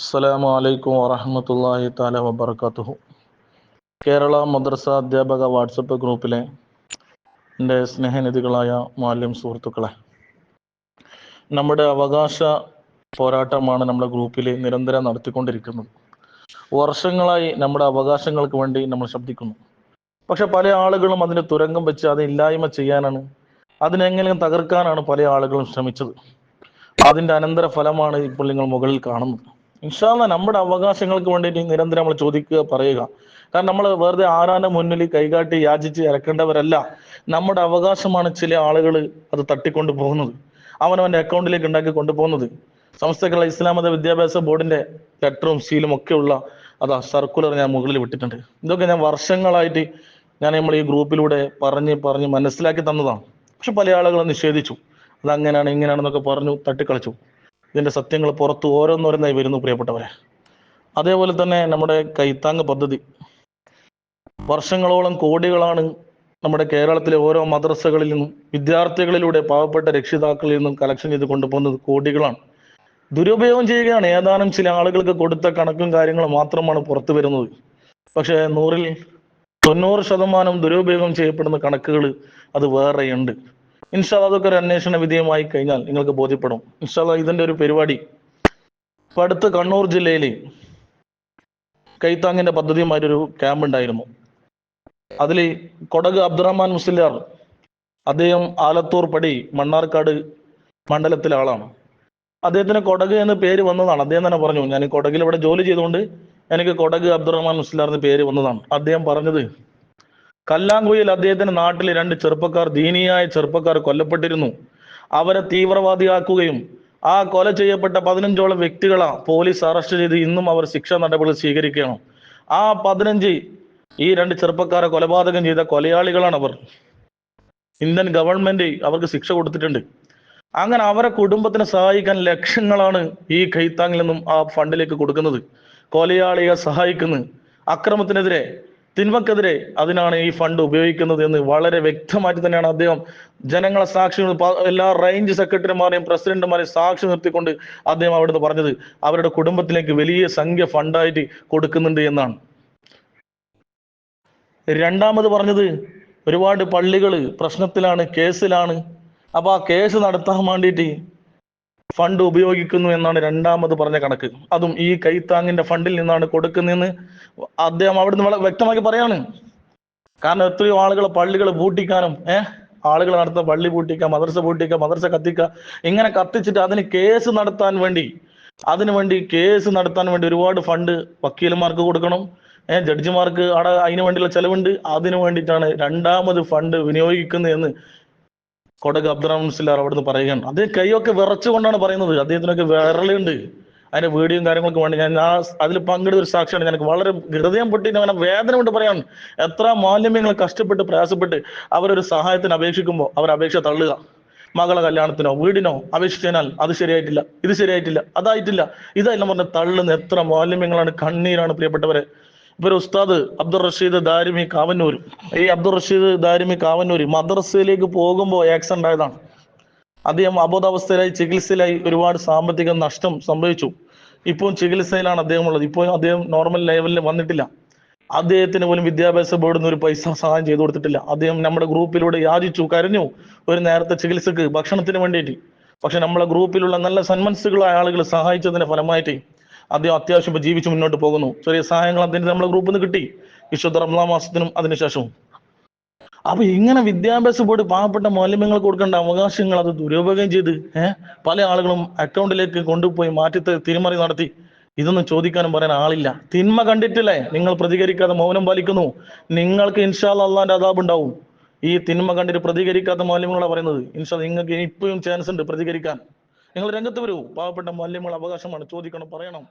അസ്സലാമു അലൈക്കും വറഹമത്തല്ലാഹി താല വബർക്കാത്തുഹു കേരള മദ്രസ അധ്യാപക വാട്സപ്പ് ഗ്രൂപ്പിലെ എന്റെ സ്നേഹനിധികളായ മാലിം സുഹൃത്തുക്കളെ നമ്മുടെ അവകാശ പോരാട്ടമാണ് നമ്മുടെ ഗ്രൂപ്പിൽ നിരന്തരം നടത്തിക്കൊണ്ടിരിക്കുന്നത്. വർഷങ്ങളായി നമ്മുടെ അവകാശങ്ങൾക്ക് വേണ്ടി നമ്മൾ ശബ്ദിക്കുന്നു. പക്ഷെ പല ആളുകളും അതിന് തുരങ്കം വെച്ച് അത് ഇല്ലായ്മ ചെയ്യാനാണ് അതിനെങ്ങനെയും തകർക്കാനാണ് പല ആളുകളും ശ്രമിച്ചത്. അതിന്റെ അനന്തര ഫലമാണ് ഇപ്പോൾ നിങ്ങൾ മുകളിൽ കാണുന്നത്. ഇൻഷാല്ല നമ്മുടെ അവകാശങ്ങൾക്ക് വേണ്ടിയിട്ട് നിരന്തരം നമ്മൾ ചോദിക്കുക പറയുക. കാരണം നമ്മൾ വെറുതെ ആരാന്റെ മുന്നിൽ കൈകാട്ടി യാചിച്ച് ഇറക്കേണ്ടവരല്ല. നമ്മുടെ അവകാശമാണ് ചില ആളുകൾ അത് തട്ടിക്കൊണ്ടു പോകുന്നത്. അവനവന്റെ അക്കൗണ്ടിലേക്ക് ഉണ്ടാക്കി കൊണ്ടുപോകുന്നത് സംസ്ഥകളെ ഇസ്ലാം മത വിദ്യാഭ്യാസ ബോർഡിന്റെ ലെറ്ററും സീലും ഒക്കെ ഉള്ള അതാ സർക്കുലർ ഞാൻ മുകളിൽ വിട്ടിട്ടുണ്ട്. ഇതൊക്കെ ഞാൻ വർഷങ്ങളായിട്ട് ഞാൻ നമ്മൾ ഈ ഗ്രൂപ്പിലൂടെ പറഞ്ഞ് പറഞ്ഞ് മനസ്സിലാക്കി തന്നതാണ്. പക്ഷെ പല ആളുകളും നിഷേധിച്ചു. അത് അങ്ങനെയാണ് ഇങ്ങനെയാണെന്നൊക്കെ പറഞ്ഞു തട്ടിക്കളിച്ചു. ഇതിന്റെ സത്യങ്ങൾ പുറത്ത് ഓരോന്നോരോന്നായി വരുന്നു പ്രിയപ്പെട്ടവരെ. അതേപോലെ തന്നെ നമ്മുടെ കൈത്താങ് പദ്ധതി. വർഷങ്ങളോളം കോടികളാണ് നമ്മുടെ കേരളത്തിലെ ഓരോ മദ്രസകളിൽ നിന്നും വിദ്യാർത്ഥികളിലൂടെ പാവപ്പെട്ട രക്ഷിതാക്കളിൽ നിന്നും കളക്ഷൻ ചെയ്ത് കൊണ്ടുപോകുന്നത് കോടികളാണ്. ദുരുപയോഗം ചെയ്യുകയാണ്. ഏതാനും ചില ആളുകൾക്ക് കൊടുത്ത കണക്കും കാര്യങ്ങളും മാത്രമാണ് പുറത്തു വരുന്നത്. പക്ഷേ നൂറിൽ തൊണ്ണൂറ് ശതമാനം ദുരുപയോഗം ചെയ്യപ്പെടുന്ന കണക്കുകൾ അത് വേറെയുണ്ട്. ഇൻഷാല്ല അതൊക്കെ ഒരു അന്വേഷണ വിധേയമായി കഴിഞ്ഞാൽ നിങ്ങൾക്ക് ബോധ്യപ്പെടും. ഇൻഷാല്ല ഇതിന്റെ ഒരു പരിപാടി ഇപ്പൊ അടുത്ത് കണ്ണൂർ ജില്ലയിൽ കൈത്താങ്ങിന്റെ പദ്ധതിയുമായിട്ടൊരു ക്യാമ്പ് ഉണ്ടായിരുന്നു. അതിൽ കൊടക് അബ്ദുറഹ്മാൻ മുസ്ലിയാർ അദ്ദേഹം ആലത്തൂർ പടി മണ്ണാർക്കാട് മണ്ഡലത്തിലെ ആളാണ്. അദ്ദേഹത്തിന് കൊടക് എന്ന് പേര് വന്നതാണ്. അദ്ദേഹം തന്നെ പറഞ്ഞു ഞാൻ കൊടകിൽ ഇവിടെ ജോലി ചെയ്തുകൊണ്ട് എനിക്ക് കൊടക് അബ്ദുറഹ്മാൻ മുസ്ലിയാർ എന്ന് പേര് വന്നതാണ്. അദ്ദേഹം പറഞ്ഞത് കല്ലാങ്കുയിൽ അദ്ദേഹത്തിന്റെ നാട്ടിൽ രണ്ട് ചെറുപ്പക്കാർ ദീനിയായ ചെറുപ്പക്കാർ കൊല്ലപ്പെട്ടിരുന്നു. അവരെ തീവ്രവാദിയാക്കുകയും ആ കൊല ചെയ്യപ്പെട്ട പതിനഞ്ചോളം വ്യക്തികളെ പോലീസ് അറസ്റ്റ് ചെയ്ത് ഇന്നും അവർ ശിക്ഷാ നടപടികൾ സ്വീകരിക്കുകയാണ്. ആ പതിനഞ്ച് ഈ രണ്ട് ചെറുപ്പക്കാരെ കൊലപാതകം ചെയ്ത കൊലയാളികളാണ് അവർ. ഇന്ത്യൻ ഗവൺമെന്റ് അവർക്ക് ശിക്ഷ കൊടുത്തിട്ടുണ്ട്. അങ്ങനെ അവരെ കുടുംബത്തിനെ സഹായിക്കാൻ ലക്ഷങ്ങളാണ് ഈ കൈത്താങ്ങിൽ നിന്നും ആ ഫണ്ടിലേക്ക് കൊടുക്കുന്നത്. കൊലയാളിയെ സഹായിക്കുന്നു. അക്രമത്തിനെതിരെ തിന്മക്കെതിരെ അതിനാണ് ഈ ഫണ്ട് ഉപയോഗിക്കുന്നത് എന്ന് വളരെ വ്യക്തമായിട്ട് തന്നെയാണ് അദ്ദേഹം ജനങ്ങളെ സാക്ഷി എല്ലാ റേഞ്ച് സെക്രട്ടറിമാരെയും പ്രസിഡന്റുമാരെയും സാക്ഷി നിർത്തിക്കൊണ്ട് അദ്ദേഹം അവിടുന്ന് പറഞ്ഞത് അവരുടെ കുടുംബത്തിലേക്ക് വലിയ സംഖ്യ ഫണ്ടായിട്ട് കൊടുക്കുന്നുണ്ട് എന്നാണ്. രണ്ടാമത് പറഞ്ഞത് ഒരുപാട് പള്ളികൾ പ്രശ്നത്തിലാണ് കേസിലാണ്. അപ്പൊ ആ കേസ് നടത്താൻ വേണ്ടിയിട്ട് ഫണ്ട് ഉപയോഗിക്കുന്നു എന്നാണ് രണ്ടാമത് പറഞ്ഞ കണക്ക്. അതും ഈ കൈത്താങ്ങിന്റെ ഫണ്ടിൽ നിന്നാണ് കൊടുക്കുന്നതെന്ന് അദ്ദേഹം അവിടുന്ന് വളരെ വ്യക്തമാക്കി പറയാണ്. കാരണം എത്രയോ ആളുകൾ പള്ളികൾ പൂട്ടിക്കാനും ഏഹ് ആളുകൾ നടത്തുന്ന പള്ളി പൂട്ടിക്കുക മദർസ പൂട്ടിക്കുക മദർസ കത്തിക്കുക ഇങ്ങനെ കത്തിച്ചിട്ട് അതിന് കേസ് നടത്താൻ വേണ്ടി അതിനുവേണ്ടി കേസ് നടത്താൻ വേണ്ടി ഒരുപാട് ഫണ്ട് വക്കീലന്മാർക്ക് കൊടുക്കണം. ഏഹ് ജഡ്ജിമാർക്ക് അവിടെ അതിനു വേണ്ടിയുള്ള ചെലവുണ്ട്. അതിനു വേണ്ടിയിട്ടാണ് രണ്ടാമത് ഫണ്ട് വിനിയോഗിക്കുന്നത് എന്ന് കൊടക് അബ്ദുറഹ്മാൻ അവിടെ അവിടുന്ന് പറയുകയാണ്. അദ്ദേഹം കൈയൊക്കെ വിറച്ചുകൊണ്ടാണ് പറയുന്നത്. അദ്ദേഹത്തിനൊക്കെ വിരലുണ്ട് അതിന്റെ വീഡിയോയും കാര്യങ്ങളൊക്കെ വേണ്ടി ഞാൻ ആ അതിൽ പങ്കെടുത്ത ഒരു സാക്ഷിയാണ്. ഞാൻ വളരെ ഹൃദയം പൊട്ടി അങ്ങനെ വേദന കൊണ്ട് പറയാൻ എത്ര മാലിന്യങ്ങൾ കഷ്ടപ്പെട്ട് പ്രയാസപ്പെട്ട് അവരൊരു സഹായത്തിന് അപേക്ഷിക്കുമ്പോൾ അവർ അപേക്ഷ തള്ളുക. മകളെ കല്യാണത്തിനോ വീടിനോ അപേക്ഷിച്ചതിനാൽ അത് ശരിയായിട്ടില്ല ഇത് ശരിയായിട്ടില്ല അതായിട്ടില്ല. ഇതായില്ല പറഞ്ഞ തള്ളുന്ന എത്ര മാലിന്യങ്ങളാണ് കണ്ണീരാണ് പ്രിയപ്പെട്ടവരെ. ഇവർ ഉസ്താദ് അബ്ദുൾ റഷീദ് ദാരിമി കാവന്നൂർ ഈ അബ്ദുൾ റഷീദ് ദാരിമി കാവന്നൂർ മദ്രസയിലേക്ക് പോകുമ്പോൾ ആക്സിഡന്റ് ആയതാണ്. അദ്ദേഹം അബോധാവസ്ഥയിലായി ചികിത്സയിലായി ഒരുപാട് സാമ്പത്തിക നഷ്ടം സംഭവിച്ചു. ഇപ്പോൾ ചികിത്സയിലാണ് അദ്ദേഹം ഉള്ളത്. ഇപ്പോൾ അദ്ദേഹം നോർമൽ ലെവലിൽ വന്നിട്ടില്ല. അദ്ദേഹത്തിന് പോലും വിദ്യാഭ്യാസ ബോർഡിൽ നിന്ന് ഒരു പൈസ സഹായം ചെയ്തു കൊടുത്തിട്ടില്ല. അദ്ദേഹം നമ്മുടെ ഗ്രൂപ്പിലൂടെ യാചിച്ചു കരഞ്ഞു ഒരു നേരത്തെ ചികിത്സക്ക് ഭക്ഷണത്തിന് വേണ്ടിയിട്ട്. പക്ഷെ നമ്മളെ ഗ്രൂപ്പിലുള്ള നല്ല സന്മനസ്സുകളായ ആളുകൾ സഹായിച്ചതിന്റെ ഫലമായിട്ട് അദ്ദേഹം അത്യാവശ്യം ഇപ്പൊ ജീവിച്ച് മുന്നോട്ട് പോകുന്നു. ചെറിയ സഹായങ്ങൾ അദ്ദേഹത്തിന് നമ്മുടെ ഗ്രൂപ്പിൽ നിന്ന് കിട്ടി. വിശുദ്ധ റംലാ മാസത്തിനും അതിനുശേഷവും. അപ്പൊ ഇങ്ങനെ വിദ്യാഭ്യാസ ബോർഡ് പാവപ്പെട്ട മാലിന്യങ്ങൾ കൊടുക്കേണ്ട അവകാശങ്ങൾ അത് ദുരുപയോഗം ചെയ്ത് ഏഹ് പല ആളുകളും അക്കൗണ്ടിലേക്ക് കൊണ്ടുപോയി മാറ്റി തിരിമറി നടത്തി. ഇതൊന്നും ചോദിക്കാനും പറയാൻ ആളില്ല. തിന്മ കണ്ടിട്ടില്ലേ? നിങ്ങൾ പ്രതികരിക്കാതെ മൗനം പാലിക്കുന്നു. നിങ്ങൾക്ക് ഇൻഷാല്ല അള്ളാന്റെ അതാബ് ഉണ്ടാവും. ഈ തിന്മ കണ്ടിട്ട് പ്രതികരിക്കാത്ത മാലിന്യങ്ങളാണ് പറയുന്നത്. ഇൻഷാ നിങ്ങൾക്ക് ഇപ്പോഴും ചാൻസ് ഉണ്ട് പ്രതികരിക്കാൻ. നിങ്ങൾ രംഗത്ത് വരൂ. പാവപ്പെട്ട മാലിന്യങ്ങൾ അവകാശമാണ്. ചോദിക്കണം പറയണം.